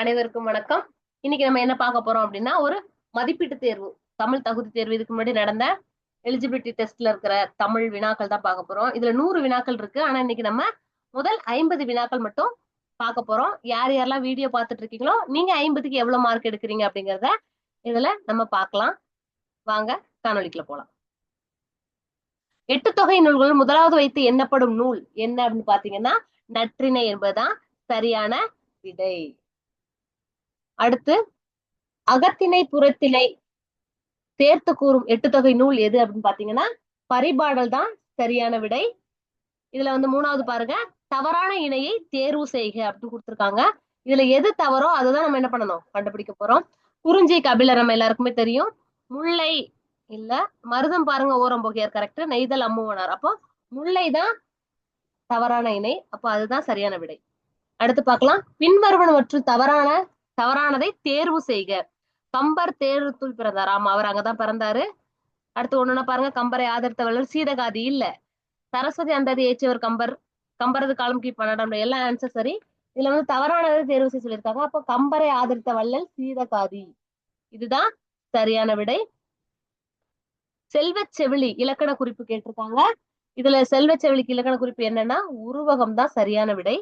அனைவருக்கும் வணக்கம். இன்னைக்கு நம்ம என்ன பார்க்க போறோம் அப்படின்னா ஒரு மதிப்பீட்டு தேர்வு. தமிழ் தகுதி தேர்வு. இதுக்கு முன்னாடி நடந்த எலிஜிபிலிட்டி டெஸ்ட்ல இருக்கிற தமிழ் வினாக்கள் தான் பார்க்க போறோம். இதுல நூறு வினாக்கள் இருக்கு. ஆனா இன்னைக்கு நம்ம முதல் ஐம்பது வினாக்கள் மட்டும் பார்க்க போறோம். யார் யாரெல்லாம் வீடியோ பார்த்துட்டு இருக்கீங்களோ நீங்க ஐம்பதுக்கு எவ்வளவு மார்க் எடுக்கிறீங்க அப்படிங்கறத இதுல நம்ம பார்க்கலாம். வாங்க காணொலிக்குள்ள போலாம். எட்டு தொகை நூல்கள் முதலாவது வைத்து எண்ணப்படும் நூல் என்ன அப்படின்னு பாத்தீங்கன்னா நற்றிணை என்பதுதான் சரியான விடை. அடுத்து அகத்திணை புறத்திணை சேர்த்து கூறும் எட்டு தொகை நூல் எது அப்படின்னு பாத்தீங்கன்னா பரிபாடல் தான் சரியான விடை. இதுல வந்து மூணாவது பாருங்க. தவறான இணையை தேர்வு செய்க அப்படின்னு கொடுத்துருக்காங்க. இதுல எது தவறோ அதுதான் நம்ம என்ன பண்ணணும்? கண்டுபிடிக்க போறோம். குறிஞ்சி கபிலர் நம்ம எல்லாருக்குமே தெரியும். முல்லை இல்ல மருதம் பாருங்க ஓரம் போகியார் கரெக்ட் நெய்தல் அம்முவனார். அப்போ முல்லை தான் தவறான இணை. அப்போ அதுதான் சரியான விடை. அடுத்து பார்க்கலாம். பின்வருவனவற்றில் தவறான தவறானதை தேர்வு செய்க. கம்பர் தேர்வுத்துள் பிறந்தார்? ஆமா அவர் அங்கதான் பிறந்தாரு. அடுத்து ஒண்ணுன்னா பாருங்க. கம்பரை ஆதரித்தவர்கள் சீதகாதி இல்ல. சரஸ்வதி அந்தாதி ஏச்சியவர் கம்பர். கம்பரது காலம் கி பன்னெண்டாம் எல்லாம் ஆன்சர் சரி. இதுல வந்து தவறானதை தேர்வு செய்ய சொல்லியிருக்காங்க. அப்போ கம்பரை ஆதரித்த வள்ளல் சீதகாதி. இதுதான் சரியான விடை. செல்வ செவிலி இலக்கண குறிப்பு கேட்டிருக்காங்க. இதுல செல்வ செவிலிக்கு இலக்கண குறிப்பு என்னன்னா உருவகம் தான் சரியான விடை.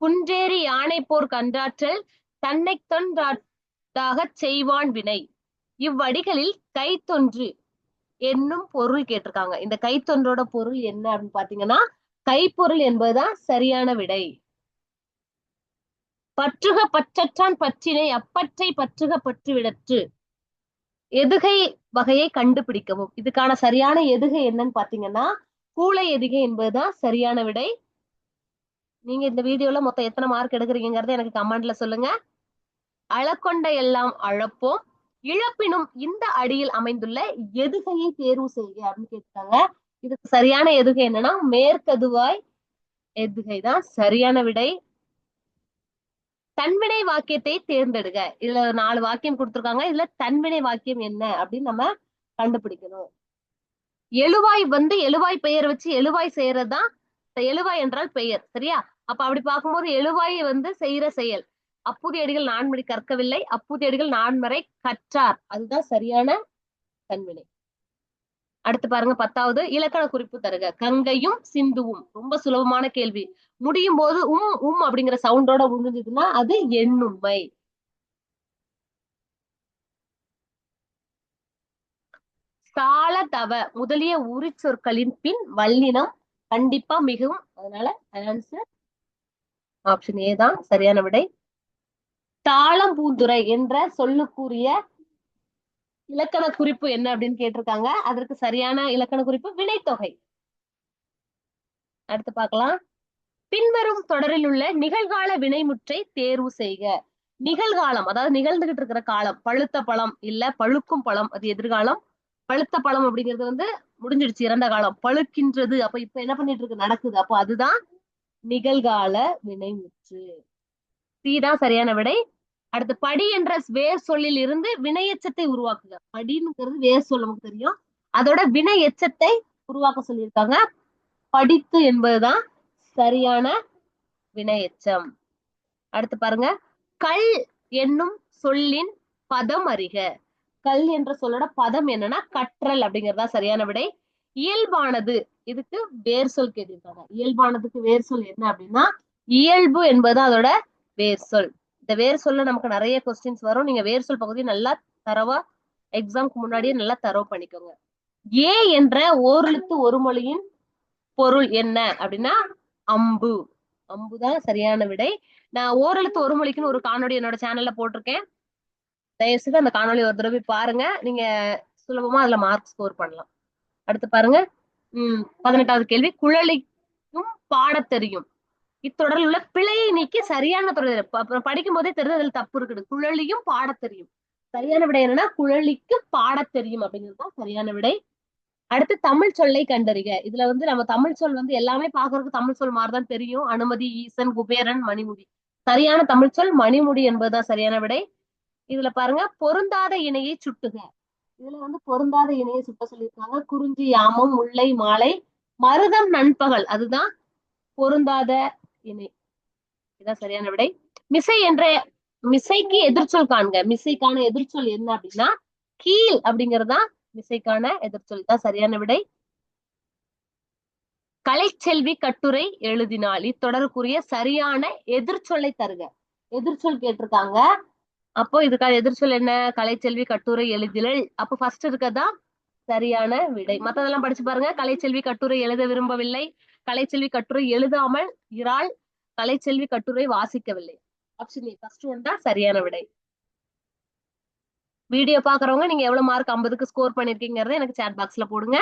குன்றேறி யானை போர் கன்றாற்றல் தன்னை தொன்றாக செய்வான் வினை. இவ்வடிகளில் கைத்தொன்று என்னும் பொருள் கேட்டிருக்காங்க. இந்த கைத்தொன்றோட பொருள் என்ன அப்படின்னு பாத்தீங்கன்னா கைப்பொருள் என்பதுதான் சரியான விடை. பற்றுக பற்றற்றான் பற்றினை அப்பற்றை பற்றுக பற்று விடற்று எதுகை வகையை கண்டுபிடிக்கவும். இதுக்கான சரியான எதுகை என்னன்னு பாத்தீங்கன்னா கூளை எதுகை என்பதுதான் சரியான விடை. நீங்க இந்த வீடியோல மொத்தம் எத்தனை மார்க் எடுக்கிறீங்கிறத எனக்கு கமெண்ட்ல சொல்லுங்க. அளக்கொண்ட எல்லாம் அழப்போம். இழப்பினும் இந்த அடியில் அமைந்துள்ள எதுகையை தேர்வு செய்க அப்படின்னு கேட்டாங்க இதுக்கு சரியான எதுகை என்னன்னா மேற்கதுவாய் எதுகை தான். சரியான விடை. தன்வினை வாக்கியத்தை தேர்ந்தெடுக. இதுல நாலு வாக்கியம் கொடுத்திருக்காங்க. இதுல தன்வினை வாக்கியம் என்ன அப்படின்னு நம்ம கண்டுபிடிக்கணும். எழுவாய் வந்து எழுவாய் பெயர் வச்சு எழுவாய் செய்யறதுதான். எழுவாய் என்றால் பெயர் சரியா? அப்ப அப்படி பார்க்கும்போது எழுவாய் வந்து செய்யற செயல். அப்புதிய அடிகள் நான்மறை கற்கவில்லை. அப்புதிய அடிகள் நான்மறை கற்றார். அதுதான் சரியான தன்வினை. அடுத்து பாருங்க பத்தாவது இலக்கண குறிப்பு தருக. கங்கையும் சிந்துவும். ரொம்ப சுலபமான கேள்வி. முடியும் போது உம் உம் அப்படிங்கிற சவுண்டோட முடிஞ்சதுன்னா அது எண்ணுண்மை. சால தவ முதலிய உரி சொற்களின் பின் வல்லினம் கண்டிப்பா மிகவும் அதனால ஆன்சர் ஆப்ஷன் ஏ தான். சரியான விடை. தாளம் பூந்துரை என்ற சொல்லுக்குரிய இலக்கண குறிப்பு என்ன அப்படின்னு கேட்டிருக்காங்க. அதற்கு சரியான இலக்கண குறிப்பு வினைத்தொகை. அடுத்து பார்க்கலாம். பின்வரும் தொடரில் உள்ள நிகழ்கால வினைமுற்றை தேர்வு செய்க. நிகழ்காலம் அதாவது நிகழ்ந்துகிட்டு இருக்கிற காலம் பழுத்த பழம் இல்ல பழுக்கும் பழம் அது எதிர்காலம். பழுத்த பழம் அப்படிங்கிறது வந்து முடிஞ்சிடுச்சு இறந்த காலம். பழுக்கின்றது. அப்ப இப்ப என்ன பண்ணிட்டு இருக்கு? நடக்குது. அப்போ அதுதான் நிகழ்கால வினைமுற்று. சி தான் சரியான விடை. அடுத்து படி என்ற வேர் சொல்லில் இருந்து வினையச்சத்தை உருவாக்குங்க படிங்கிறது வேர் சொல் நமக்கு தெரியும். அதோட வினை எச்சத்தை உருவாக்க சொல்லியிருக்காங்க. படித்து என்பதுதான் சரியான வினை எச்சம். அடுத்து பாருங்க. கல் என்னும் சொல்லின் பதம் அறிக. கல் என்ற சொல்லோட பதம் என்னன்னா கற்றல் அப்படிங்கறதா சரியான விடை. இயல்பானது இதுக்கு வேர் சொல் கேட்டிருக்காங்க. இயல்பானதுக்கு வேர் சொல் என்ன அப்படின்னா இயல்பு என்பது அதோட வேர் சொல். இந்த வேர் சொல்ல நமக்கு நிறைய கொஸ்டின்ஸ் வரும். நீங்க வேர் சொல் பகுதி நல்லா தரவா எக்ஸாம்க்கு முன்னாடியே நல்லா தரவு பண்ணிக்கோங்க. ஏ என்ற ஓரெழுத்து ஒரு மொழியின் பொருள் என்ன அப்படின்னா அம்பு. அம்புதான் சரியான விடை. நான் ஓரெழுத்து ஒரு மொழிக்குன்னு ஒரு காணொலி என்னோட சேனல்ல போட்டிருக்கேன். தயவுசெய்து அந்த காணொலி ஒரு தடவை பாருங்க. நீங்க சுலபமா அதுல மார்க் ஸ்கோர் பண்ணலாம். அடுத்து பாருங்க. உம் பதினெட்டாவது கேள்வி. குழலிக்கும் பாட தெரியும் இத்தொடரில் உள்ள பிழையை நீக்கி சரியான தொடர் படிக்கும் போதே தெரிஞ்சு அதுல தப்பு இருக்குது. குழலியும் பாடத் தெரியும். சரியான விடை என்னன்னா குழலிக்கு பாடத் தெரியும் அப்படிங்கிறது தான் சரியான விடை. அடுத்து தமிழ் சொல்லை கண்டறிக. இதுல வந்து நம்ம தமிழ் சொல் வந்து எல்லாமே பாக்குறதுக்கு தமிழ் சொல் மாதிரிதான் தெரியும். அனுமதி ஈசன் குபேரன் மணிமுடி. சரியான தமிழ் சொல் மணிமுடி என்பதுதான் சரியான விடை. இதுல பாருங்க பொருந்தாத இணையை சுட்டுக. இதுல வந்து பொருந்தாத இணையை சுட்ட சொல்லியிருக்காங்க. குறிஞ்சி யாமம் முல்லை மாலை மருதம் நண்பகல். அதுதான் பொருந்தாத இணை இதான் சரியான விடை. மிசை என்ற மிசைக்கு எதிர்ச்சொல் காண்க. மிசைக்கான எதிர்ச்சொல் என்ன அப்படின்னா கீழ் அப்படிங்கறதா மிசைக்கான எதிர்ச்சொல் தான் சரியான விடை. கலைச்செல்வி கட்டுரை எழுதினால் இத்தொடருக்குரிய சரியான எதிர்ச்சொல்லை தருக. எதிர்ச்சொல் கேட்டிருக்காங்க. அப்போ இதுக்கான எதிர்ச்சொல் என்ன? கலைச்செல்வி கட்டுரை எழுதினல் அப்போ ஃபர்ஸ்ட் இருக்கதான் சரியான விடை. மத்ததெல்லாம் படிச்சு பாருங்க. கலைச்செல்வி கட்டுரை எழுத விரும்பவில்லை. கலைச்செல்வி கட்டுரை எழுதாமல் இறால் கலைச்செல்வி கட்டுரை வாசிக்கவில்லை. ஆப்ஷன் ஏ ஃபர்ஸ்ட் ஒன் தான் சரியான விடை. வீடியோ பாக்குறவங்க நீங்க எவ்வளவு மார்க் ஐம்பதுக்கு ஸ்கோர் பண்ணிருக்கீங்கறத எனக்கு சேட் பாக்ஸ்ல போடுங்க.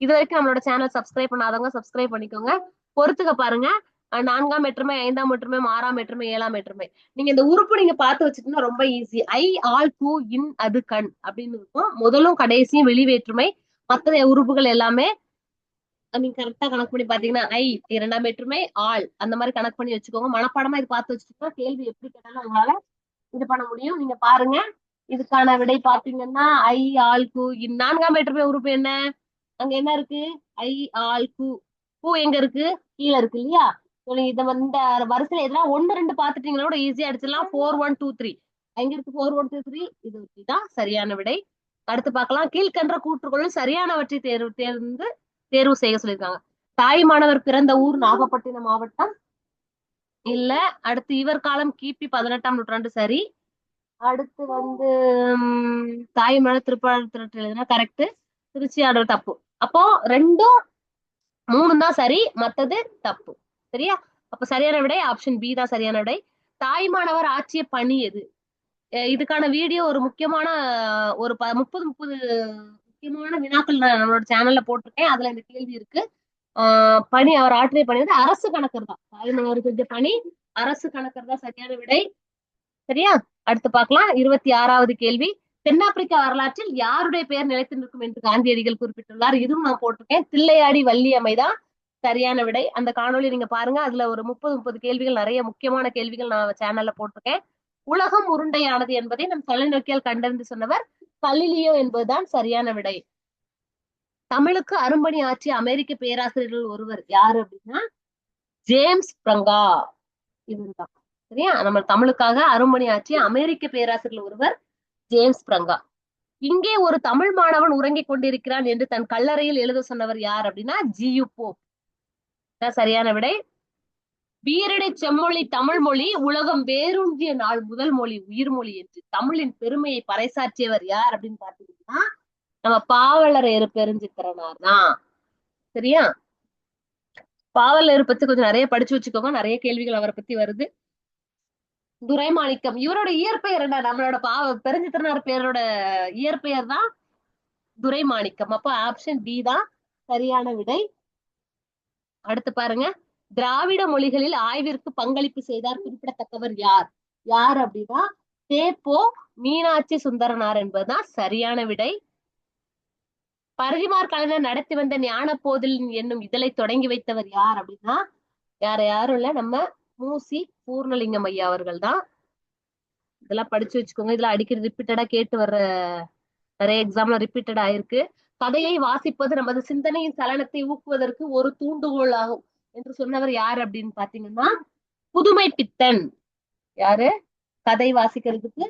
இது வரைக்கும் நம்மளோட சேனல் சப்ஸ்கிரைப் பண்ணாதவங்க சப்ஸ்கிரைப் பண்ணிக்கோங்க. பொறுத்துக்க பாருங்க. நான்காம் வெற்றுமை ஐந்தாம் வெற்றுமை ஆறாம் வெற்றுமை ஏழாம் வெற்றுமை நீங்க இந்த உறுப்பு நீங்க பார்த்து வச்சுட்டீங்கன்னா ரொம்ப easy I all do in அது கண் அப்படின்னு இருக்கும். முதலும் கடைசியும் வெளி வேற்றுமை உறுப்புகள் எல்லாமே நீங்க கரெக்டா கணக்கு பண்ணி பாத்தீங்கன்னா ஐ இரண்டாம் வேற்றுமை ஆள். அந்த மாதிரி கணக்கு பண்ணி வச்சுக்கோங்க. மனப்பாடமா இது பார்த்து வச்சுக்கோங்க கேள்வி எப்படி கேட்டாலும் உங்களால இது பண்ண முடியும். நீங்க பாருங்க. இதுக்கான விடை பாத்தீங்கன்னா ஐ ஆள் கு. நான்காம் வேற்றுமை உறுப்பு என்ன? அங்க என்ன இருக்கு? ஐ ஆள் கு. பூ எங்க இருக்கு? கீழே இருக்கு இல்லையா? நீங்க இத இந்த வரிசையில எதனா ஒன்னு ரெண்டு பாத்துட்டீங்கன்னா கூட ஈஸியா அடிச்சிடலாம். ஃபோர் ஒன் டூ த்ரீ எங்க இருக்கு? ஃபோர் ஒன் டூ த்ரீ இது தான் சரியான விடை. அடுத்து பார்க்கலாம். கீழ்கன்ற கூற்றுக்குள் சரியானவற்றை தேர்வு தேர்ந்து தேர்வு செய்ய சொல்லியிருக்காங்க. தாய் மாணவர் பிறந்த ஊர் நாகப்பட்டினம் மாவட்டம். இல்ல அடுத்து இவர் காலம் கிபி பதினெட்டாம் நூற்றாண்டு சரி. அடுத்து வந்து தாய் மழை திருப்பாளர் திருட்டு எழுதுனா கரெக்ட் திருச்சி ஆர்டர் தப்பு. அப்போ ரெண்டும் மூணு தான் சரி மத்தது தப்பு. சரியா? அப்ப சரியான விடை ஆப்ஷன் பி தான் சரியான விடை. தாய் மாணவர் ஆட்சிய பணி எது? இதுக்கான வீடியோ ஒரு முக்கியமான ஒரு ப- முப்பது முப்பது முக்கியமான வினாக்கள் நான் நம்மளோட சேனல்ல போட்டிருக்கேன். அதுல இந்த கேள்வி இருக்கு. ஆஹ் பணி அவர் ஆற்றிய பணி வந்து அரசு கணக்கர் தான். தாய் மாணவர் செஞ்ச பணி அரசு கணக்கர் தான். சரியான விடை. சரியா? அடுத்து பார்க்கலாம். இருபத்தி ஆறாவது கேள்வி. தென்னாப்பிரிக்க வரலாற்றில் யாருடைய பெயர் நிலைத்து நிற்கும் என்று காந்தியடிகள் குறிப்பிட்டுள்ளார். இதுவும் நான் போட்டிருக்கேன். தில்லையாடி வள்ளி அமைதான் சரியான விடை. அந்த காணொலி நீங்க பாருங்க. அதுல ஒரு முப்பது முப்பது கேள்விகள் நிறைய முக்கியமான கேள்விகள் நான் சேனல்ல போட்டிருக்கேன். உலகம் உருண்டையானது என்பதை நம் தொலைநோக்கியால் கண்டறிந்து சொன்னவர் கலிலியோ என்பதுதான் சரியான விடை. தமிழுக்கு அரும்பணி ஆற்றிய அமெரிக்க பேராசிரியர்கள் ஒருவர் யாரு அப்படின்னா ஜேம்ஸ் பிரங்கா. இதுதான் சரியா? நம்ம தமிழுக்காக அரும்பணி ஆற்றிய அமெரிக்க பேராசிரியர் ஒருவர் ஜேம்ஸ் பிரங்கா. இங்கே ஒரு தமிழ் மாணவன் உறங்கிக் கொண்டிருக்கிறான் என்று தன் கல்லறையில் எழுத சொன்னவர் யார் அப்படின்னா ஜியு போப். சரியான விடை. வீரடை செம்மொழி தமிழ் மொழி உலகம் வேரூன்றிய நாள் முதல் மொழி உயிர்மொழி என்று தமிழின் பெருமையை பறைசாற்றியவர் யார் அப்படின்னு பாத்தீங்கன்னா நம்ம பாவலரையர் பெருஞ்சித்திரனார் தான். சரியா? பாவலர் பத்தி கொஞ்சம் நிறைய படிச்சு வச்சுக்கோங்க. நிறைய கேள்விகள் அவரை பத்தி வருது. துரைமாணிக்கம். இவரோட இயற்பெயர் என்ன நம்மளோட பாவ பெருஞ்சித்திரனார் பேரோட இயற்பெயர் தான் துரைமாணிக்கம். அப்ப ஆப்ஷன் பி தான். சரியான விடை. அடுத்து பாருங்க. திராவிட மொழிகளில் ஆய்விற்கு பங்களிப்பு செய்தார் குறிப்பிடத்தக்கவர் யார்? யார் அப்படின்னா தேப்போ மீனாட்சி சுந்தரனார் என்பதுதான் சரியான விடை. பரதிமார் கலைஞர் நடத்தி வந்த ஞான போதில் என்னும் இதழை தொடங்கி வைத்தவர் யார் அப்படின்னா யார யாரும் இல்ல நம்ம மூசி பூர்ணலிங்கம் ஐயா அவர்கள் தான் இதெல்லாம் படிச்சு வச்சுக்கோங்க. இதெல்லாம் அடிக்கடி ரிப்பீட்டடா கேட்டு வர்ற நிறைய எக்ஸாம்ல ரிப்பீட்டட் ஆயிருக்கு. கதையை வாசிப்பது நமது சிந்தனையின் சலனத்தை ஊக்குவதற்கு ஒரு தூண்டுகோல் ஆகும் என்று சொன்னவர் யார் அப்படின்னு பாத்தீங்கன்னா புதுமை பித்தன். யாரு? கதை வாசிக்கிறதுக்கு.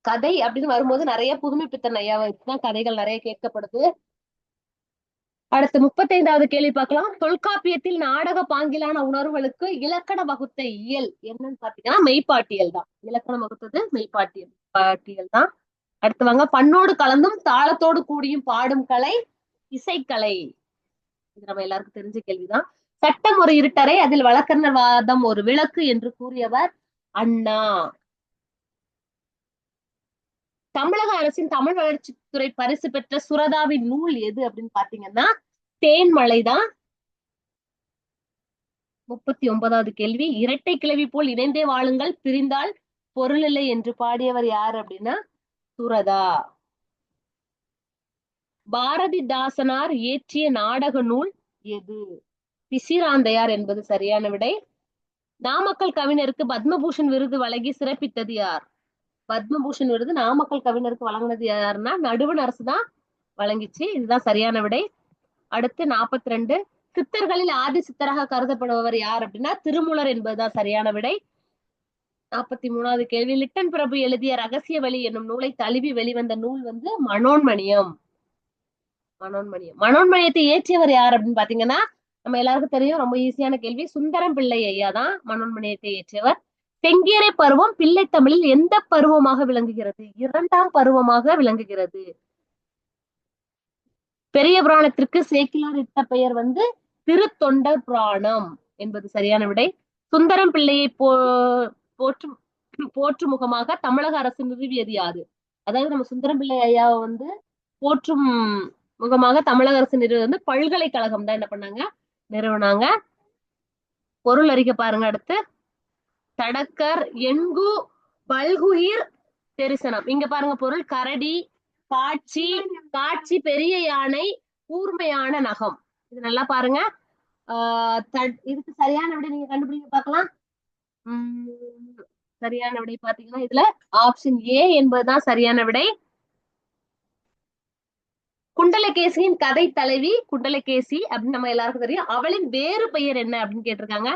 கதை அப்படின்னு வரும்போது நிறைய புதுமை பித்தன் ஐயாவை வச்சுதான் கதைகள் நிறைய கேட்கப்படுது. அடுத்து முப்பத்தைந்தாவது கேள்வி பார்க்கலாம். தொல்காப்பியத்தில் நாடக பாங்கிலான உணர்வுகளுக்கு இலக்கண வகுத்த இயல் என்னன்னு பாத்தீங்கன்னா மெய்ப்பாட்டியல் தான். இலக்கணம் வகுத்தது மெய்ப்பாட்டியல். பாட்டியல் தான். அடுத்து வாங்க. பண்ணோடு கலந்தும் தாளத்தோடு கூடியும் பாடும் கலை இசைக்கலை. இது நம்ம எல்லாருக்கும் தெரிஞ்ச கேள்விதான். சட்டம் ஒரு இருட்டரை அதில் வழக்கறிஞர் வாதம் ஒரு விளக்கு என்று கூறியவர் அண்ணா. தமிழக அரசின் தமிழ் வளர்ச்சித்துறை பரிசு பெற்ற சுரதாவின் நூல் எது அப்படின்னு பாத்தீங்கன்னா தேன்மலைதான். முப்பத்தி ஒன்பதாவது கேள்வி. இரட்டை கிளவி போல் இணைந்தே வாழுங்கள் பிரிந்தால் பொருள் இல்லை என்று பாடியவர் யார் அப்படின்னா சுரதா. பாரதிதாசனார் இயற்றிய நாடக நூல் எது? பிசிராந்தையார் என்பது சரியான விடை. நாமக்கல் கவிஞருக்கு பத்மபூஷன் விருது வழங்கி சிறப்பித்தது யார்? பத்மபூஷன் விருது நாமக்கல் கவிஞருக்கு வழங்கினது யாருன்னா நடுவண் அரசு தான் வழங்கிச்சு. இதுதான் சரியான விடை. அடுத்து நாற்பத்தி ரெண்டு சித்தர்களில் ஆதி சித்தராக கருதப்படுபவர் யார் அப்படின்னா திருமூலர் என்பதுதான் சரியான விடை. நாற்பத்தி மூணாவது கேள்வி. லிட்டன் பிரபு எழுதிய ரகசிய வழி என்னும் நூலை தழுவி வெளிவந்த நூல் வந்து மனோன்மணியம். மனோன்மணியம் மனோன்மணியத்தை இயற்றியவர் யார் அப்படின்னு பாத்தீங்கன்னா நம்ம எல்லாருக்கும் தெரியும் ரொம்ப ஈஸியான கேள்வி. சுந்தரம் பிள்ளை ஐயா தான் மனோன்மணியத்தை இயற்றியவர் செங்கேரை பருவம் பிள்ளை தமிழில் எந்த பருவமாக விளங்குகிறது? இரண்டாம் பருவமாக விளங்குகிறது. பெரிய புராணத்திற்கு சேக்கிலார் இட்ட பெயர் வந்து திருத்தொண்டர் புராணம் என்பது சரியான விடை. சுந்தரம் பிள்ளையை போ போற்றும் போற்று முகமாக தமிழக அரசு நிறுவியது யாரு? அதாவது நம்ம சுந்தரம் பிள்ளை ஐயாவை வந்து போற்றும் முகமாக தமிழக அரசு நிறுவனம் வந்து பல்கலைக்கழகம் தான் என்ன பண்ணாங்க? நிறுவனாங்க. பொருள் அறிக்கை பாருங்க அடுத்து. தடக்கர் எண்கு பல்குயிர் தெரிசனம். இங்க பாருங்க பொருள். கரடி காட்சி காட்சி பெரிய யானை கூர்மையான நகம். இது நல்லா பாருங்க. ஆஹ் தட்- இதுக்கு சரியான விடை நீங்க கண்டுபிடிக்க பார்க்கலாம். உம் சரியான விடை பாத்தீங்கன்னா இதுல ஆப்ஷன் ஏ என்பதுதான் சரியான விடை. குண்டலகேசியின் கதை தலைவி குண்டலகேசி அப்படின்னு நம்ம எல்லாருக்கும் தெரியும். அவளின் வேறு பெயர் என்ன அப்படின்னு கேட்டிருக்காங்க.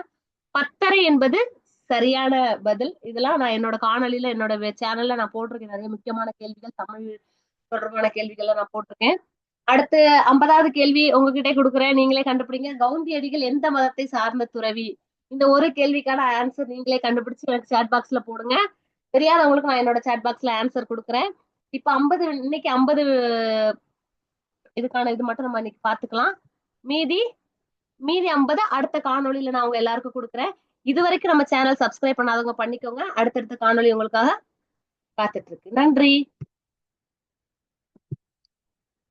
பத்தரை என்பது சரியான பதில். இதெல்லாம் நான் என்னோட காணொலியில என்னோட சேனல்ல நான் போட்டிருக்கேன். நிறைய முக்கியமான கேள்விகள் தமிழ் தொடர்பான கேள்விகள்லாம் நான் போட்டிருக்கேன். அடுத்து ஐம்பதாவது கேள்வி உங்ககிட்ட கொடுக்குறேன். நீங்களே கண்டுபிடிங்க. கவுந்தியடிகள் எந்த மதத்தை சார்ந்த துறவி? இந்த ஒரு கேள்விக்கான ஆன்சர் நீங்களே கண்டுபிடிச்சு எனக்கு சேட் பாக்ஸ்ல போடுங்க. தெரியாதவங்களுக்கு நான் என்னோட சேட் பாக்ஸ்ல ஆன்சர் கொடுக்குறேன். இப்ப ஐம்பது இன்னைக்கு ஐம்பது இதுக்கான இது மட்டும் நம்ம இன்னைக்கு பாத்துக்கலாம் மீதி மீதி ஐம்பது அடுத்த காணொலியில நான் உங்க எல்லாருக்கும் கொடுக்குறேன். இது வரைக்கும் நம்ம சேனல் சப்ஸ்கிரைப் பண்ணாதவங்க பண்ணிக்கோங்க. அடுத்தடுத்த காணொலி உங்களுக்காக காத்துட்டு இருக்கு. நன்றி.